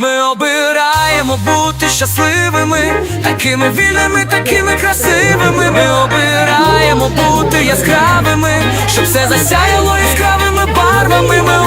Ми обираємо бути щасливими, такими вільними, такими красивими. Ми обираємо бути яскравими, щоб все засяяло яскравими барвами. Ми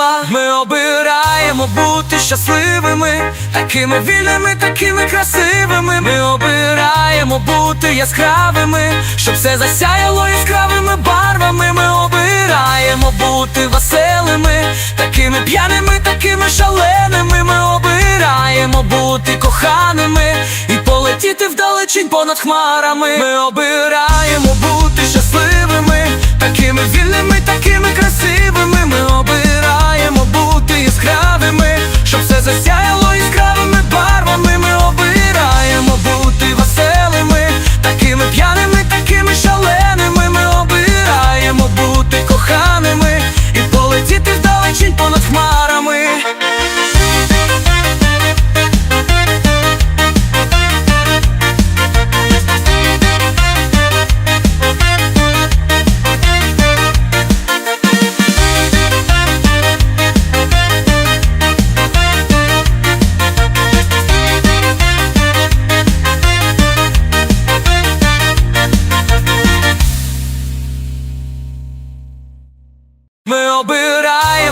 вітрила. Ми обираємо бути щасливими, такими вільними, такими красивими. Ми обираємо бути яскравими, щоб все засяяло яскравими барвами. Ми обираємо бути веселими, такими п'яними, такими шаленими. Ми обираємо бути коханими і полетіти вдалечінь понад хмарами. Ми обираємо бути щасливими, такими вільними,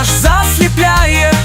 аж засліпляє.